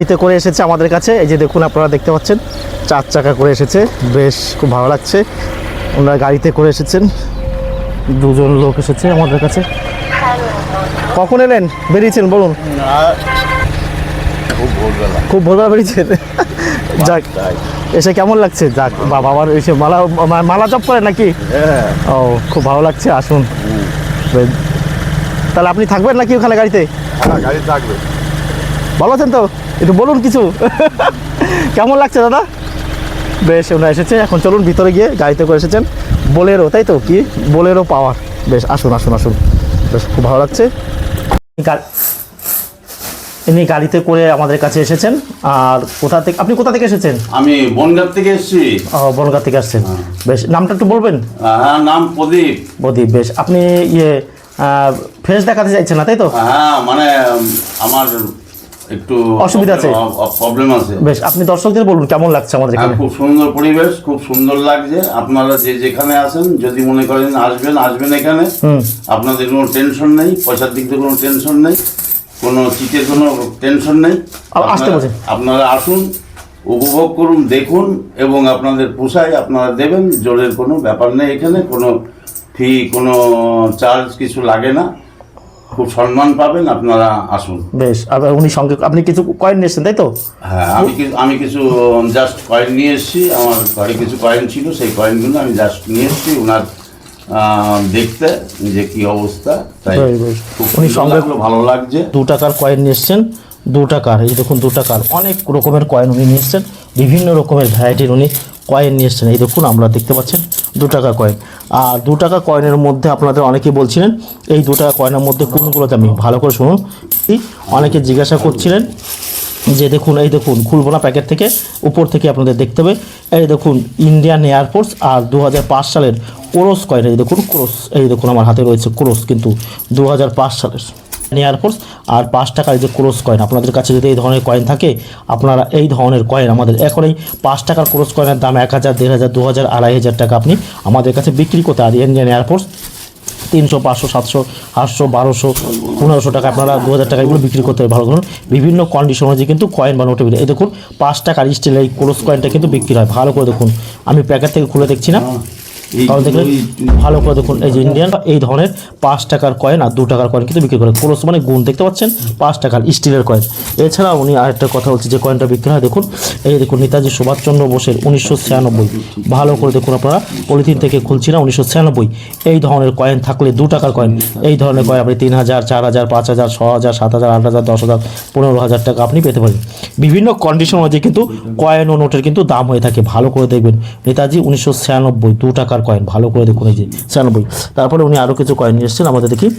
গাড়িতে করে এসেছে আমাদের কাছে। এই যে দেখুন আপনারা দেখতে পাচ্ছেন চার চাকা করে এসেছে। বেশ খুব ভালো লাগছে। ওনারা গাড়িতে করে এসেছেন। দুজন লোক এসেছে আমাদের কাছে। কখন এলেন? বেরিয়েছেন বলুন। খুব ভোরবেলা। বেরিয়েছেন? যাক এসে কেমন লাগছে? যাক বা বাবার এসে মালা মালা জপ করে নাকি? হ্যাঁ। ও খুব ভালো লাগছে আসুন। তাহলে আপনি থাকবেন নাকি ওখানে গাড়িতে? হ্যাঁ গাড়ি থাকবে। ভালো আছেন তো? একটু বলুন কিছু। কেমন লাগছে দাদা? বেশ ওনারা এসেছে। এখন চলুন ভিতরে গিয়ে গাড়িতে করে এসেছেন। বোলেরো তাই তো? কি? Bolero power. বেশ আসুন আসুন আসুন। বেশ খুব ভালো লাগছে। ইনি গাড়িতে করে আমাদের কাছে এসেছেন। আর কোথা থেকে আপনি কোথা থেকে এসেছেন? আমি বনগাঁ থেকে এসেছি। ও, বনগাঁ থেকে আসছেন। বেশ নামটা একটু বলবেন? হ্যাঁ নাম প্রদীপ। প্রদীপ বেশ। আপনি ইয়ে ফেস দেখাতে চাইছেন না তাই তো? হ্যাঁ মানে আমার একটু অসুবিধা আছে? প্রবলেম আছে। বেশ আপনি দর্শকদের বলুন কেমন লাগছে আমাদের হ্যাঁ, এখানে? খুব সুন্দর পরিবেশ খুব সুন্দর লাগছে। আপনারা যে যেখানে আসেন যদি মনে করেন আসবেন আসবেন এখানে। আপনাদের কোনো টেনশন নেই পয়সার দিক থেকে কোনো টেনশন নেই কোনো চিটের কোনো টেনশন নেই। আসতে আপনারা- আসুন উপভোগ করুন দেখুন এবং আপনাদের পোষায় আপনারা দেবেন জোরের কোনো ব্যাপার নেই এখানে কোনো ফি কোনো চার্জ কিছু লাগে না। খুব সম্মান পাবেন আপনারা আসুন। বেশ আবার উনি সঙ্গে আপনি কিছু কয়েন নিয়েছেন তাই তো? হ্যাঁ আমি কিছু আমি কিছু জাস্ট কয়েন নিয়ে এসেছি আমার ঘরে কিছু কয়েন ছিল সেই কয়েনগুলো আমি জাস্ট নিয়ে এসেছি ওনার দেখতে যে কি অবস্থা তাই উনি সঙ্গে- ভালো লাগছে। দু টাকার কয়েন নিয়ে এসছেন দু টাকার এই দেখুন দু টাকার অনেক রকমের কয়েন উনি নিয়ে এসছেন বিভিন্ন রকমের ভ্যারাইটির উনি কয়েন নিয়ে এসছেন এই দেখুন আমরা দেখতে পাচ্ছেন দু টাকা কয়েন আর দু টাকা কয়েনের মধ্যে আপনাদের অনেকে বলছিলেন, এই দু টাকা কয়েনের মধ্যে কোনগুলো দামি ভালো করে শুনুন। অনেকে জিজ্ঞাসা করছিলেন যে দেখুন, এই দেখুন, খুলবো না প্যাকেট থেকে, উপর থেকে আপনাদের দেখতে হবে। এই দেখুন ইন্ডিয়ান এয়ারফোর্স আর দু হাজার পাঁচ সালের ক্রোস কয়েন এই দেখুন ক্রোস এই দেখুন আমার হাতে রয়েছে ক্রোস কিন্তু দু হাজার পাঁচ সালের। এয়ারফোর্স আর পাঁচ টাকার যে ক্রোস কয়েন আপনাদের কাছে যদি এই ধরনের কয়েন থাকে, আপনারা এই ধরনের কয়েন আমাদের এখন এই পাঁচ টাকার ক্রোস কয়েনের দাম এক হাজার, দেড় হাজার, দু হাজার, আড়াই হাজার টাকা আপনি আমাদের কাছে বিক্রি করতে আর ইন্ডিয়ান এয়ারফোর্স তিনশো, পাঁচশো, সাতশো, আটশো, বারোশো, পনেরোশো টাকা আপনারা দু হাজার টাকা এগুলো বিক্রি করতে হবে ভালো করুন বিভিন্ন কন্ডিশন অনুযায়ী কিন্তু কয়েন বা নোটে এই দেখুন, পাঁচ টাকার স্টিলের এই ক্রোস কয়েনটা কিন্তু বিক্রি হয়। ভালো করে দেখুন। আমি প্যাকেট থেকে খুলে দেখছি না। তাহলে দেখলেন ভালো করে দেখুন এই যে ইন্ডিয়ান এই ধরনের পাঁচ টাকার কয়েন আর দু টাকার কয়েন কিন্তু বিক্রি করে ক্রোস মানে গুণ দেখতে পাচ্ছেন পাঁচ টাকার স্টিলের কয়েন এছাড়া উনি আরেকটা কথা বলছে যে কয়েনটা বিক্রি হয় দেখুন এই দেখুন নেতাজি সুভাষচন্দ্র বোসের উনিশশো ছিয়ানব্বই। ভালো করে দেখুন আপনারা পলিথিন থেকে খুলছি না উনিশশো ছিয়ানব্বই। এই ধরনের কয়েন থাকলে দু টাকার কয়েন এই ধরনের কয়েন আপনি তিন হাজার চার হাজার পাঁচ হাজার ছ হাজার সাত হাজার আট হাজার দশ হাজার পনেরো হাজার টাকা আপনি পেতে পারেন। বিভিন্ন কন্ডিশন অনুযায়ী কিন্তু কয়েন ও নোটের কিন্তু দাম হয়ে থাকে। ভালো করে দেখবেন নেতাজি উনিশশো ছিয়ানব্বই দু টাকার কয়েন ভালো করে দেখুন এই যে ছিয়ানব্বই তারপরে উনি আরও কিছু কয়েন নিয়ে এসেছেন, আমাদের দেখি।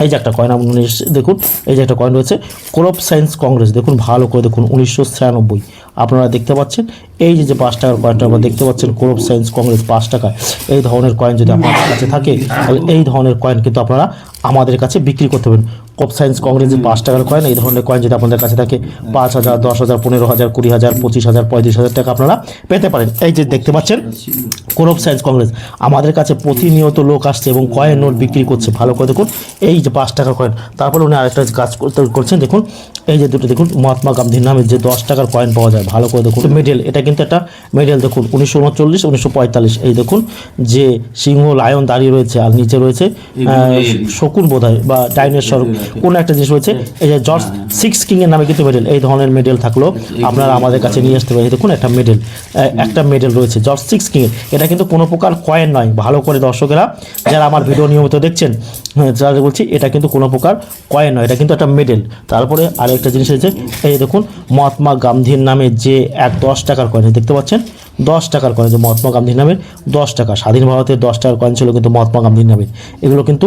এই যে একটা কয়েন এসেছে- দেখুন, এই যে একটা কয়েন রয়েছে ক্রপ সায়েন্স কংগ্রেস দেখুন, ভালো করে দেখুন, উনিশশো ছিয়ানব্বই। আপনারা দেখতে পাচ্ছেন। এই যে যে পাঁচ টাকার কয়েনটা আপনারা দেখতে পাচ্ছেন ক্রপ সায়েন্স কংগ্রেস পাঁচ টাকা এই ধরনের কয়েন যদি আপনাদের কাছে থাকে, তাহলে এই ধরনের কয়েন কিন্তু আপনারা আমাদের কাছে বিক্রি করতে পারেন ক্রপ সায়েন্স কংগ্রেস পাঁচ টাকার কয়েন এই ধরনের কয়েন যদি আপনাদের কাছে থাকে, পাঁচ হাজার, দশ হাজার, পনেরো হাজার, কুড়ি হাজার, পঁচিশ হাজার, পঁয়ত্রিশ হাজার টাকা আপনারা পেতে পারেন। এই যে দেখতে পাচ্ছেন কোরব সায়েন্স কংগ্রেস আমাদের কাছে প্রতিনিয়ত লোক আসছে এবং কয়েন নোট বিক্রি করছে। ভালো করে দেখুন, এই যে পাঁচ টাকার কয়েন তারপরে উনি আরেকটা কাজ করছেন। দেখুন, এই যে দুটো দেখুন, মহাত্মা গান্ধীর নামে যে দশ টাকার কয়েন পাওয়া যায়। ভালো করে দেখুন। মেডেল এটা কিন্তু একটা মেডেল দেখুন উনিশশো উনচল্লিশ উনিশশো পঁয়তাল্লিশ এই দেখুন যে সিংহ লায়ন দাঁড়িয়ে রয়েছে আর নিচে রয়েছে শকুন বোধ হয় বা ডাইনোসর কোন একটা জিনিস রয়েছে এই যে জর্জ সিক্স কিং এর নামে কিন্তু মেডেল এই ধরনের মেডেল থাকলেও আপনারা আমাদের কাছে নিয়ে আসতে পারেন দেখুন একটা মেডেল একটা মেডেল রয়েছে জর্জ সিক্স কিং এর। এটা কিন্তু কোনো প্রকার কয়েন নয় ভালো করে দর্শকেরা যারা আমার ভিডিও নিয়মিত দেখছেন হ্যাঁ, যারা বলছি এটা কিন্তু কোনো প্রকার কয়েন নয় এটা কিন্তু একটা মেডেল তারপরে আরেকটা জিনিস হয়েছে এই দেখুন মহাত্মা গান্ধীর নামে যে এক দশ টাকার কয়েন দেখতে পাচ্ছেন? দশ টাকার কয়েন যে মহাত্মা গান্ধীর নামের দশ টাকা। স্বাধীন ভারতের দশ টাকার কয়েন ছিল কিন্তু মহাত্মা গান্ধীর নামে। এগুলো কিন্তু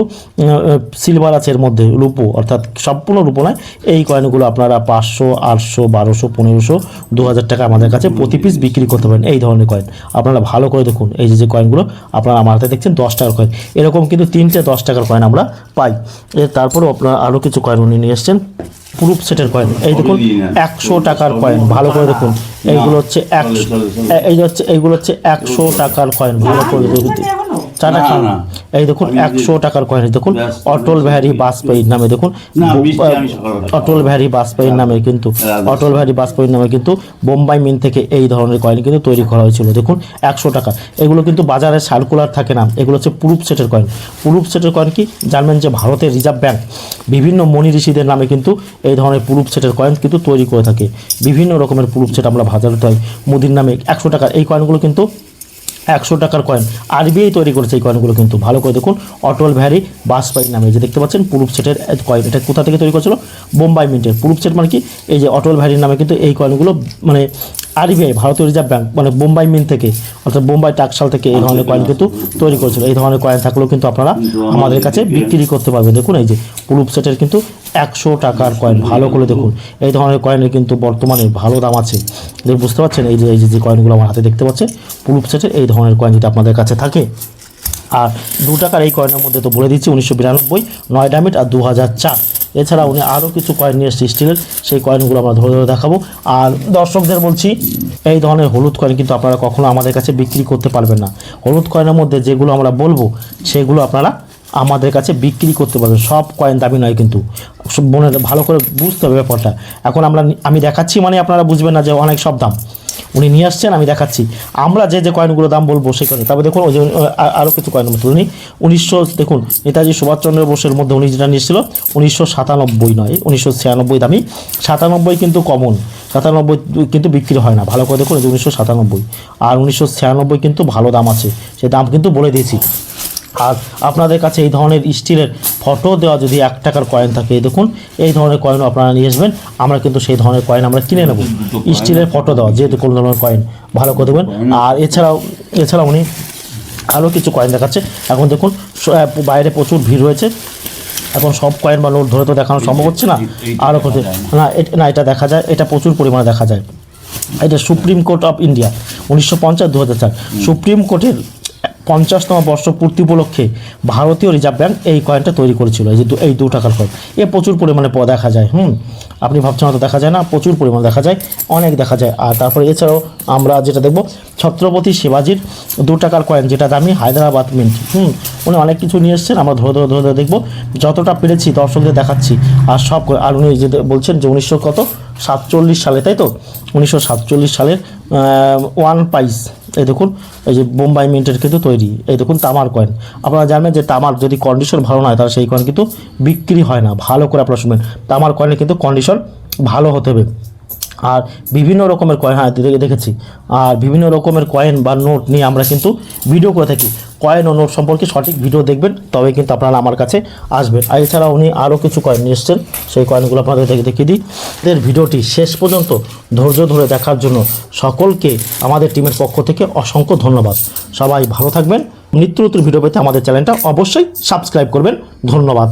সিলভার আছে এর মধ্যে রূপো অর্থাৎ সম্পূর্ণ রূপো নয়। এই কয়েনগুলো আপনারা পাঁচশো আটশো বারোশো পনেরোশো দু হাজার টাকা আমাদের কাছে প্রতি পিস বিক্রি করতে পারেন এই ধরনের কয়েন আপনারা ভালো করে দেখুন এই যে যে কয়েনগুলো আপনারা আমার হাতে দেখছেন দশ টাকার কয়েন এরকম কিন্তু তিনটে দশ টাকার কয়েন আমরা পাই। এর তারপরেও আপনারা আরও কিছু কয়েন উনি নিয়ে এসছেন প্রুফ সেটের কয়েন এই দেখুন একশো টাকার কয়েন ভালো করে দেখুন। এইগুলো হচ্ছে একশো এই যে হচ্ছে এইগুলো হচ্ছে একশো টাকার কয়েন ভালো করে দেখুন চাটা খান না। এই দেখুন একশো টাকার কয়েন দেখুন অটল বিহারী বাজপেয়ীর নামে দেখুন অটল বিহারী বাজপেয়ীর নামে কিন্তু। অটল বিহারী বাজপেয়ীর নামে কিন্তু বোম্বাই মিন থেকে এই ধরনের কয়েন কিন্তু তৈরি করা হয়েছিল। দেখুন একশো টাকা। এগুলো কিন্তু বাজারে সার্কুলার থাকে না। এগুলো হচ্ছে প্রুফ সেটের কয়েন প্রুফ সেটের কয়েন কি? জানবেন যে ভারতের রিজার্ভ ব্যাংক বিভিন্ন মণি ঋষিদের নামে কিন্তু এই ধরনের প্রুফ সেটের কয়েন কিন্তু তৈরি করে থাকে। বিভিন্ন রকমের প্রুফ সেট আমরা বাজারে পাই। মুদির নামে একশো টাকা। এই কয়েনগুলো কিন্তু একশো টাকার কয়েন আরবিআই তৈরি করেছে এই কয়েনগুলো কিন্তু। ভালো করে দেখুন, অটল ভ্যারি বাসপাই নামে। যে দেখতে পাচ্ছেন প্রুফ সেটের কয়েন এটা কোথা থেকে তৈরি করেছিল? বোম্বাই মিন্টের। প্রুফ সেট মানে কি? এই যে অটল ভ্যারির নামে কিন্তু এই কয়েনগুলো মানে আরবিআই, ভারতীয় রিজার্ভ ব্যাঙ্ক মানে বোম্বাই মিন থেকে, অর্থাৎ বোম্বাই টাকশাল থেকে এই ধরনের কয়েন কিন্তু তৈরি করেছিল। এই ধরনের কয়েন থাকলেও কিন্তু আপনারা আমাদের কাছে বিক্রি করতে পারবেন। দেখুন এই যে পুরুপ সেটের কিন্তু একশো টাকার কয়েন ভালো করে দেখুন। এই ধরনের কয়েনের কিন্তু বর্তমানে ভালো দাম আছে। বুঝতে পারছেন, এই যে এই যে কয়েনগুলো আমার হাতে দেখতে পাচ্ছেন পুরুপ সেটের এই ধরনের কয়েন যদি আপনাদের কাছে থাকে। আর দু টাকার এই কয়েনের মধ্যে তো বলে দিচ্ছি, উনিশশো বিরানব্বই, নয় ডামিট আর দু হাজার চার। এছাড়া উনি আরও কিছু কয়েন নিয়ে এসেছে স্টিলের সেই কয়েনগুলো আমরা ধরে ধরে দেখাবো। আর দর্শকদের বলছি, এই ধরনের হলুদ কয়েন কিন্তু আপনারা কখনো আমাদের কাছে বিক্রি করতে পারবেন না। হলুদ কয়েনের মধ্যে যেগুলো আমরা বলব, সেগুলো আপনারা আমাদের কাছে বিক্রি করতে পারবেন। সব কয়েন দামি নয় কিন্তু। মনে, ভালো করে বুঝতে হবে ব্যাপারটা। এখন আমরা আমি দেখাচ্ছি মানে আপনারা বুঝবেন না যে অনেক সব দাম। উনি নিয়ে আসছেন, আমি দেখাচ্ছি। আমরা যে যে কয়েনগুলো দাম বলব সেই কয়েন তারপরে দেখুন, ওই যে আরও কিছু কয়েন মতো উনি উনিশশো, দেখুন, নেতাজি সুভাষচন্দ্র বোসের মধ্যে উনি যেটা নিয়েছিল, উনিশশো সাতানব্বই নয়, উনিশশো ছিয়ানব্বই দামি। সাতানব্বই কিন্তু কমন সাতানব্বই কিন্তু বিক্রি হয় না। ভালো করে দেখুন উনিশশো সাতানব্বই। আর উনিশশো ছিয়ানব্বই কিন্তু ভালো দাম আছে। সেই দাম কিন্তু বলে দিয়েছি। আর আপনাদের কাছে এই ধরনের স্টিলের ফটো দেওয়া যদি এক টাকার কয়েন থাকে দেখুন এই ধরনের কয়েনও আপনারা নিয়ে আসবেন। আমরা কিন্তু সেই ধরনের কয়েন আমরা কিনে নেব। স্টিলের ফটো দেওয়া যেহেতু কোনো ধরনের কয়েন ভালো করে দেবেন আর এছাড়াও এছাড়াও উনি আরও কিছু কয়েন দেখাচ্ছে। এখন দেখুন বাইরে প্রচুর ভিড় হয়েছে এখন সব কয়েন বা নোট ধরে তো দেখানো সম্ভব হচ্ছে না। আরও কত না। না এটা দেখা যায় এটা প্রচুর পরিমাণে দেখা যায়। এটা সুপ্রিম কোর্ট অফ ইন্ডিয়া উনিশশো পঞ্চাশ দু হাজার চার সুপ্রিম কোর্টের পঞ্চাশতম বর্ষ পূর্তি উপলক্ষে ভারতীয় রিজার্ভ ব্যাঙ্ক এই কয়েনটা তৈরি করেছিল, এই যে এই দু টাকার কয়েন এ প্রচুর পরিমাণে প- দেখা যায়, হুম? আপনি ভাবছেন হয়তো দেখা যায় না, প্রচুর পরিমাণে দেখা যায়, অনেক দেখা যায়। আর তারপরে এছাড়াও আমরা যেটা দেখব, ছত্রপতি শিবাজির দু টাকার কয়েন যেটা দামি হায়দ্রাবাদ মিন্ট হুম? উনি অনেক কিছু নিয়ে এসেছেন, আমরা ধরে ধরে ধরে ধরে দেখব, যতটা পেরেছি দর্শকদের দেখাচ্ছি। আর সব আর উনি যে বলছেন যে উনিশশো কত? সাতচল্লিশ সালে, তাই তো? উনিশশো সাতচল্লিশ সালের ওয়ান পাইস এই দেখুন, এই যে বোম্বাই মিন্টের কিন্তু তৈরি। এই দেখুন তামার কয়েন আপনারা জানবেন যে তামার যদি কন্ডিশন ভালো না হয়, তাহলে সেই কয়েন কিন্তু বিক্রি হয় না। ভালো করে আপনারা শুনবেন। তামার কয়েনের কিন্তু কন্ডিশন ভালো হতে হবে। আর বিভিন্ন রকমের কয়েন হ্যাঁ দেখে- দেখেছি। আর বিভিন্ন রকমের কয়েন বা নোট নিয়ে আমরা কিন্তু ভিডিও করে থাকি। কয়েন ও নোট সম্পর্কে সঠিক ভিডিও দেখবেন, তবে কিন্তু আপনারা আমার কাছে আসবেন। আর এছাড়া উনি আরও কিছু কয়েন নিয়ে এসছেন, সেই কয়েনগুলো আপনাদের দেখে, দেখিয়ে দিই। এদের ভিডিওটি শেষ পর্যন্ত ধৈর্য ধরে দেখার জন্য সকলকে আমাদের টিমের পক্ষ থেকে অসংখ্য ধন্যবাদ। সবাই ভালো থাকবেন। নিত্য নতুন ভিডিও পেতে আমাদের চ্যানেলটা অবশ্যই সাবস্ক্রাইব করবেন। ধন্যবাদ।